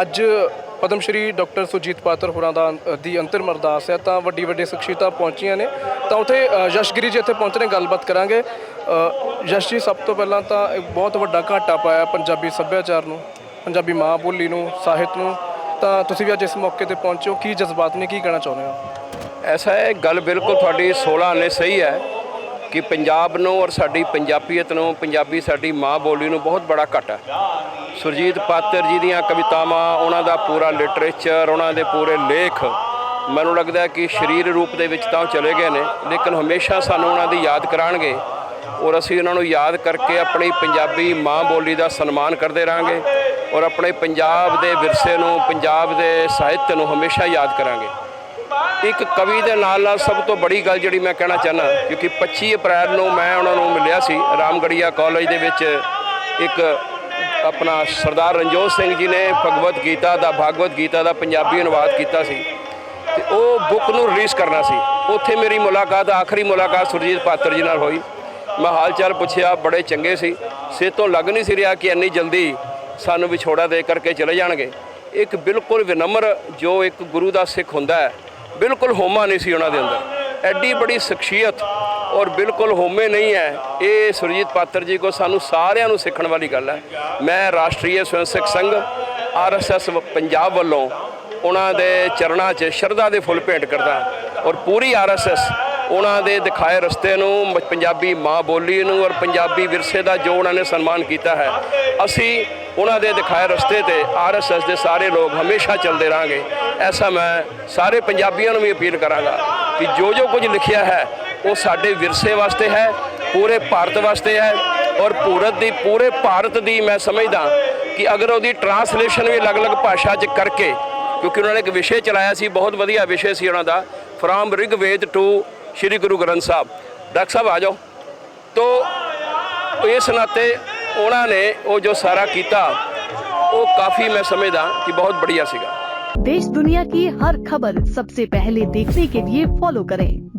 ਅੱਜ ਪਦਮ ਸ਼੍ਰੀ ਡਾਕਟਰ ਸੁਜੀਤ ਪਾਤਰ ਹੋਰਾਂ ਦਾ ਦੀ ਅੰਤਿਮ ਅਰਦਾਸ ਹੈ, ਤਾਂ ਵੱਡੀ ਵੱਡੀ ਸ਼ਖਸੀਅਤਾਂ ਪਹੁੰਚੀਆਂ ਨੇ। ਤਾਂ ਉਥੇ ਯਸ਼ਗਿਰੀ ਜੀ ਇੱਥੇ ਪਹੁੰਚ ਰਹੇ ਗੱਲਬਾਤ ਕਰਾਂਗੇ। ਯਸ਼ ਜੀ, ਸਭ ਤੋਂ ਪਹਿਲਾਂ ਤਾਂ ਇੱਕ ਬਹੁਤ ਵੱਡਾ ਘਾਟਾ ਪਾਇਆ ਪੰਜਾਬੀ ਸੱਭਿਆਚਾਰ ਨੂੰ, ਪੰਜਾਬੀ ਮਾਂ ਬੋਲੀ ਨੂੰ, ਸਾਹਿਤ ਨੂੰ। ਤਾਂ ਤੁਸੀਂ ਵੀ ਅੱਜ ਇਸ ਮੌਕੇ ਤੇ ਪਹੁੰਚੋ, ਕੀ ਜਜ਼ਬਾਤ ਨੇ, ਕੀ ਕਹਿਣਾ ਚਾਹੁੰਦੇ ਹੋ? ਐਸਾ ਹੈ, ਗੱਲ ਬਿਲਕੁਲ ਤੁਹਾਡੀ 16 ਨੇ ਸਹੀ ਹੈ ਕਿ ਪੰਜਾਬ ਨੂੰ ਔਰ ਸਾਡੀ ਪੰਜਾਬੀਅਤ ਨੂੰ, ਪੰਜਾਬੀ ਸਾਡੀ ਮਾਂ ਬੋਲੀ ਨੂੰ ਬਹੁਤ ਬੜਾ ਘਾਟਾ ਹੈ। ਸੁਰਜੀਤ ਪਾਤਰ ਜੀ ਦੀਆਂ ਕਵਿਤਾਵਾਂ, ਉਹਨਾਂ ਦਾ ਪੂਰਾ ਲਿਟਰੇਚਰ ਉਹਨਾਂ ਦੇ ਪੂਰੇ ਲੇਖ ਮੈਨੂੰ ਲੱਗਦਾ ਕਿ ਸਰੀਰ ਰੂਪ ਦੇ ਵਿੱਚ ਤਾਂ ਉਹ ਚਲੇ ਗਏ ਨੇ, ਲੇਕਿਨ ਹਮੇਸ਼ਾ ਸਾਨੂੰ ਉਹਨਾਂ ਦੀ ਯਾਦ ਕਰਾਂਗੇ ਔਰ ਅਸੀਂ ਉਹਨਾਂ ਨੂੰ ਯਾਦ ਕਰਕੇ ਆਪਣੀ ਪੰਜਾਬੀ ਮਾਂ ਬੋਲੀ ਦਾ ਸਨਮਾਨ ਕਰਦੇ ਰਹਾਂਗੇ ਔਰ ਆਪਣੇ ਪੰਜਾਬ ਦੇ ਵਿਰਸੇ ਨੂੰ, ਪੰਜਾਬ ਦੇ ਸਾਹਿਤ ਨੂੰ ਹਮੇਸ਼ਾ ਯਾਦ ਕਰਾਂਗੇ। ਇੱਕ ਕਵੀ ਦੇ ਨਾਲ ਨਾਲ ਸਭ ਤੋਂ ਬੜੀ ਗੱਲ ਜਿਹੜੀ ਮੈਂ ਕਹਿਣਾ ਚਾਹਨਾ ਕਿਉਂਕਿ 25 ਅਪ੍ਰੈਲ ਨੂੰ ਮੈਂ ਉਹਨਾਂ ਨੂੰ ਮਿਲਿਆ ਸੀ ਰਾਮਗੜੀਆ ਕਾਲਜ ਦੇ ਵਿੱਚ ਇੱਕ ਆਪਣਾ ਸਰਦਾਰ ਰਣਜੋਤ ਸਿੰਘ ਜੀ ਨੇ ਭਗਵਤ ਗੀਤਾ ਦਾ, ਭਾਗਵਤ ਗੀਤਾ ਦਾ ਪੰਜਾਬੀ ਅਨੁਵਾਦ ਕੀਤਾ ਸੀ ਤੇ ਉਹ ਬੁੱਕ ਨੂੰ ਰਿਲੀਜ਼ ਕਰਨਾ ਸੀ। ਉੱਥੇ ਮੇਰੀ ਮੁਲਾਕਾਤ, ਆਖਰੀ ਮੁਲਾਕਾਤ ਸੁਰਜੀਤ ਪਾਤਰ ਜੀ ਨਾਲ ਹੋਈ। ਮੈਂ ਹਾਲ ਚਾਲ ਪੁੱਛਿਆ, ਬੜੇ ਚੰਗੇ ਸੀ। ਸੇ ਤੋਂ ਲੱਗ ਨਹੀਂ ਸੀ ਰਿਹਾ ਕਿ ਇੰਨੀ ਜਲਦੀ ਸਾਨੂੰ ਵਿਛੋੜਾ ਦੇ ਕਰਕੇ ਚਲੇ ਜਾਣਗੇ। ਇੱਕ ਬਿਲਕੁਲ ਵਿਨਮਰ ਜੋ ਇੱਕ ਗੁਰੂ ਦਾ ਸਿੱਖ ਹੁੰਦਾ ਹੈ, ਬਿਲਕੁਲ ਹੋਮਾ ਨਹੀਂ ਸੀ ਉਹਨਾਂ ਦੇ ਅੰਦਰ। ਐਡੀ ਬੜੀ ਸ਼ਖਸੀਅਤ ਔਰ ਬਿਲਕੁਲ ਹੋਮੇ ਨਹੀਂ ਹੈ। ਇਹ ਸੁਰਜੀਤ ਪਾਤਰ ਜੀ ਕੋ ਸਾਨੂੰ ਸਾਰਿਆਂ ਨੂੰ ਸਿੱਖਣ ਵਾਲੀ ਗੱਲ ਹੈ। ਮੈਂ ਰਾਸ਼ਟਰੀ ਸਵੈਂ ਸਿੱਖ ਸੰਘ ਆਰਐਸਐਸ ਪੰਜਾਬ ਵੱਲੋਂ ਉਹਨਾਂ ਦੇ ਚਰਨਾਂ 'ਚ ਸ਼ਰਧਾ ਦੇ ਫੁੱਲ ਭੇਂਟ ਕਰਦਾ ਔਰ ਪੂਰੀ ਆਰਐਸਐਸ ਉਹਨਾਂ ਦੇ ਦਿਖਾਏ ਰਸਤੇ ਨੂੰ ਪੰਜਾਬੀ ਮਾਂ ਬੋਲੀ ਨੂੰ ਔਰ ਪੰਜਾਬੀ ਵਿਰਸੇ ਦਾ ਜੋ ਉਹਨਾਂ ਨੇ ਸਨਮਾਨ ਕੀਤਾ ਹੈ, ਅਸੀਂ ਉਹਨਾਂ ਦੇ ਦਿਖਾਏ ਰਸਤੇ ਤੇ ਆਰਐਸਐਸ ਦੇ ਸਾਰੇ ਲੋਕ ਹਮੇਸ਼ਾ ਚੱਲਦੇ ਰਹਾਂਗੇ। ਐਸਾ ਮੈਂ ਸਾਰੇ ਪੰਜਾਬੀਆਂ ਨੂੰ ਵੀ ਅਪੀਲ ਕਰਾਂਗਾ ਕਿ ਜੋ ਜੋ ਕੁਝ ਲਿਖਿਆ ਹੈ ਉਹ ਸਾਡੇ ਵਿਰਸੇ ਵਾਸਤੇ ਹੈ ਪੂਰੇ ਭਾਰਤ ਵਾਸਤੇ ਹੈ ਔਰ ਪੂਰਤ ਦੀ ਪੂਰੇ ਭਾਰਤ ਦੀ ਮੈਂ ਸਮਝਦਾ ਕਿ ਅਗਰ ਉਹਦੀ ਟਰਾਂਸਲੇਸ਼ਨ ਵੀ ਅਲੱਗ-ਅਲੱਗ ਭਾਸ਼ਾ 'ਚ ਕਰਕੇ ਕਿਉਂਕਿ ਉਹਨਾਂ ਨੇ ਇੱਕ ਵਿਸ਼ੇ ਚਲਾਇਆ ਸੀ ਬਹੁਤ ਵਧੀਆ ਵਿਸ਼ੇ ਸੀ ਉਹਨਾਂ ਦਾ from Rigveda to Shri Guru Granth Sahib doctor ਸਾਹਿਬ ਆ ਜਾਓ ਤੋ ਇਸ ਨਾਤੇ ਉਹਨਾਂ ਨੇ ਉਹ ਜੋ ਸਾਰਾ ਕੀਤਾ ਉਹ ਕਾਫੀ ਮੈਂ ਸਮਝਦਾ ਕਿ ਬਹੁਤ ਬੜੀਆ ਸੀਗਾ देश दुनिया की हर खबर सबसे पहले देखने के लिए फॉलो करें